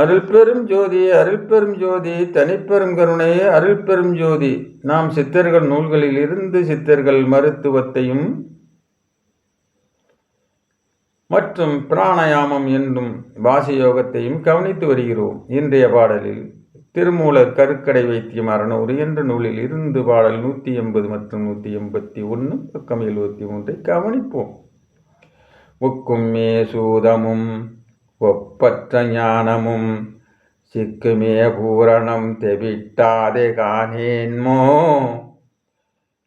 அருள் பெரும் ஜோதி அருள் பெரும் ஜோதி தனிப்பெரும் கருணை அருள் பெரும் ஜோதி. நாம் சித்தர்கள் நூல்களில் இருந்து சித்தர்கள் மருத்துவத்தையும் மற்றும் பிராணாயாமம் என்னும் வாசி யோகத்தையும் கவனித்து வருகிறோம். இன்றைய பாடலில் திருமூலர் கருக்கடை வைத்தியம் அறநூறு என்ற நூலில் இருந்து பாடல் நூற்றி எண்பது மற்றும் நூற்றி எண்பத்தி ஒன்று பக்கம் எழுபத்தி மூன்றை கவனிப்போம். ஒக்கும் மே சூதமும் ஒப்பற்ற ஞானமும் சிக்குமே பூரணம் தெவிட்டாதே காணேன்மோ?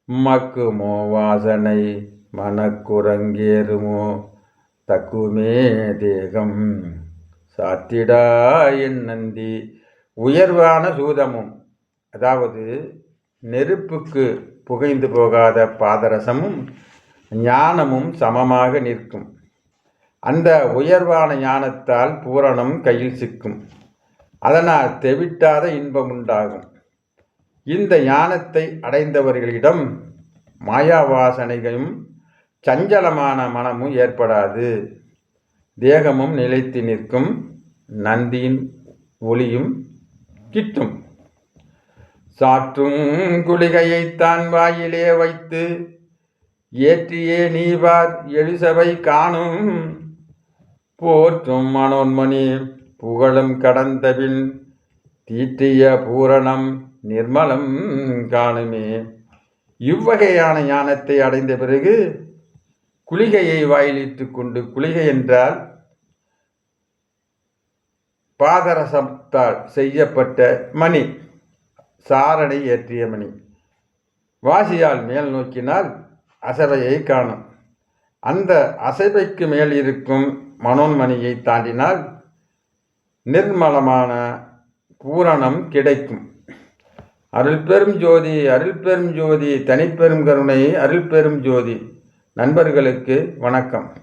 மக்குமோ வாசனை மனக்குரங்கேறுமோ? தக்குமே தேகம் சாத்திடா என் நந்தி. உயர்வான சூதமும் அதாவது நெருப்புக்கு புகைந்து போகாத பாதரசமும் ஞானமும் சமமாக நிற்கும். அந்த உயர்வான ஞானத்தால் பூரணம் கையில் சிக்கும். அதனால் தெவிட்டாத இன்பம் உண்டாகும். இந்த ஞானத்தை அடைந்தவர்களிடம் மாயாவாசனைகளும் சஞ்சலமான மனமும் ஏற்படாது. தேகமும் நிலைத்து நிற்கும். நந்தியின் ஒளியும் கிட்டும். சாற்றும் குளிகையைத்தான் வாயிலே வைத்து ஏற்றியே நீவார் எழுசவை காணும். போற்றும் மனோன்மணி புகழும் கடந்தபின் தீட்டிய பூரணம் நிர்மலம் காணுமே. இவ்வகையான ஞானத்தை அடைந்த பிறகு குளிகையை வாயிலிட்டு கொண்டு குளிகை என்றால் பாதரசத்தால் செய்யப்பட்ட மணி சாரணை ஏற்றிய மணி. வாசியால் மேல் நோக்கினால் அசைவையை காணும். அந்த அசைவைக்கு மேல் இருக்கும் மனோன்மணியை தாண்டினால் நிர்மலமான பூரணம் கிடைக்கும். அருள் பெரும் ஜோதி அருள் பெரும் ஜோதி தனிப்பெரும் கருணை அருள் பெரும் ஜோதி. நண்பர்களுக்கு வணக்கம்.